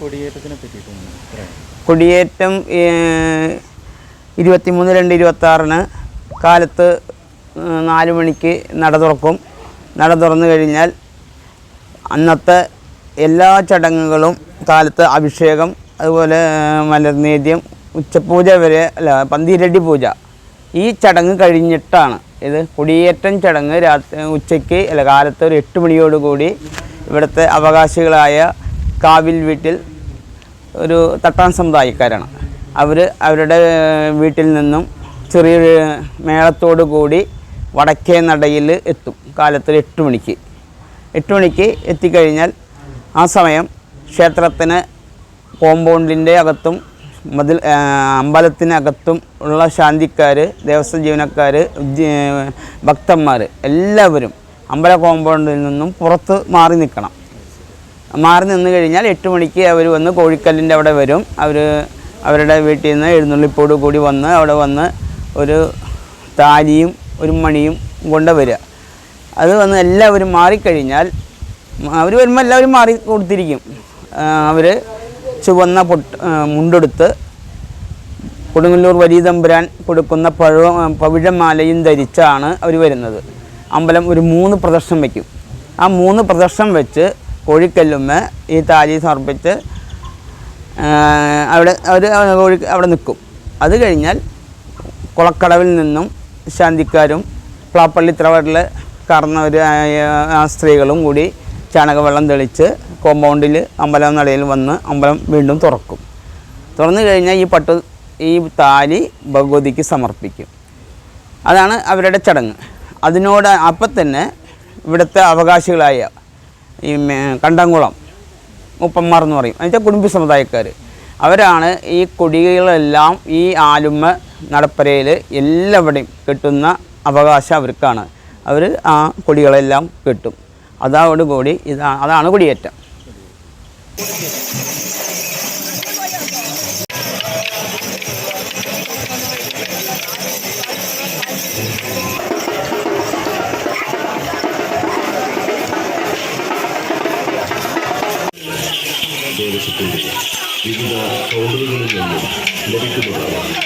കൊടിയേറ്റത്തിനെ പറ്റിയിട്ടൊന്ന് പറയാം. കൊടിയേറ്റം ഇരുപത്തിമൂന്ന് രണ്ട് ഇരുപത്തി ആറിന് കാലത്ത് നാല് മണിക്ക് നട തുറക്കും. നട തുറന്നു കഴിഞ്ഞാൽ അന്നത്തെ എല്ലാ ചടങ്ങുകളും കാലത്ത് അഭിഷേകം അതുപോലെ മലർനേദ്യം ഉച്ചപൂജ വരെ അല്ല പന്തിരട്ടി പൂജ. ഈ ചടങ്ങ് കഴിഞ്ഞിട്ടാണ്. ഇത് കൊടിയേറ്റം ചടങ്ങ് രാത്രി ഉച്ചയ്ക്ക് അല്ല കാലത്ത് ഒരു എട്ട് മണിയോടുകൂടി ഇവിടുത്തെ അവകാശികളായ കാവിൽ വീട്ടിൽ ഒരു തട്ടാൻ സമുദായക്കാരാണ്. അവർ അവരുടെ വീട്ടിൽ നിന്നും ചെറിയൊരു മേളത്തോടു കൂടി വടക്കേ നടയിൽ എത്തും. കാലത്തിൽ എട്ട് മണിക്ക്. എട്ട് മണിക്ക് എത്തിക്കഴിഞ്ഞാൽ ആ സമയം ക്ഷേത്രത്തിന് കോമ്പൗണ്ടിന്റെ അകത്തും മതിൽ അമ്പലത്തിനകത്തും ഉള്ള ശാന്തിക്കാർ ദേവസ്വം ജീവനക്കാർ ഭക്തന്മാർ എല്ലാവരും അമ്പല കോമ്പൗണ്ടിൽ നിന്നും പുറത്ത് മാറി നിൽക്കണം. മാറി നിന്ന് കഴിഞ്ഞാൽ എട്ട് മണിക്ക് അവർ വന്ന് കോഴിക്കല്ലിന്റെ അവിടെ വരും. അവർ അവരുടെ വീട്ടിൽ നിന്ന് എഴുന്നള്ളിപ്പോട് കൂടി വന്ന് അവിടെ വന്ന് ഒരു താലിയും ഒരു മണിയും കൊണ്ടുവരിക അത് വന്ന് എല്ലാവരും മാറിക്കഴിഞ്ഞാൽ അവർ വരുമ്പോൾ എല്ലാവരും മാറി കൊടുത്തിരിക്കും. അവർ ചുവന്ന പൊട്ട് മുണ്ടെടുത്ത് കൊടുങ്ങല്ലൂർ വലിയ തമ്പുരാൻ കൊടുക്കുന്ന പഴ പവിഴമാലയും ധരിച്ചാണ് അവർ വരുന്നത്. അമ്പലം ഒരു മൂന്ന് പ്രദർശനം വയ്ക്കും. ആ മൂന്ന് പ്രദർശനം വെച്ച് കോഴിക്കല്ലുമ്മ ഈ താലി സമർപ്പിച്ച് അവിടെ അവർ കോഴി അവിടെ നിൽക്കും. അത് കഴിഞ്ഞാൽ കുളക്കടവിൽ നിന്നും ശാന്തിക്കാരും പ്ലാപ്പള്ളി ത്രവട്ടിൽ കറന്നവർ സ്ത്രീകളും കൂടി ചാണകവെള്ളം തെളിച്ച് കോമ്പൗണ്ടിൽ അമ്പലം നടയിൽ വന്ന് അമ്പലം വീണ്ടും തുറക്കും. തുറന്നു കഴിഞ്ഞാൽ ഈ പട്ട് ഈ താലി ഭഗവതിക്ക് സമർപ്പിക്കും. അതാണ് അവരുടെ ചടങ്ങ്. അതിനോട് അപ്പം തന്നെ ഇവിടുത്തെ അവകാശികളായ ഈ കണ്ടംകുളം മുപ്പന്മാർ എന്ന് പറയും. എന്നുവെച്ചാൽ കുടുംബ സമുദായക്കാർ അവരാണ് ഈ കൊടികളെല്ലാം ഈ ആലുമ്മ നടപ്പരയിൽ എല്ലാവിടെയും കിട്ടുന്ന അവകാശം അവർക്കാണ്. അവർ ആ കൊടികളെല്ലാം കെട്ടും. അതോടുകൂടി ഇതാ അതാണ് കൊടിയേറ്റം. പ്രദേശത്തുനിന്നും വിവിധ റോഡുകളിൽ നിന്നും ലഭിക്കുന്നതാണ്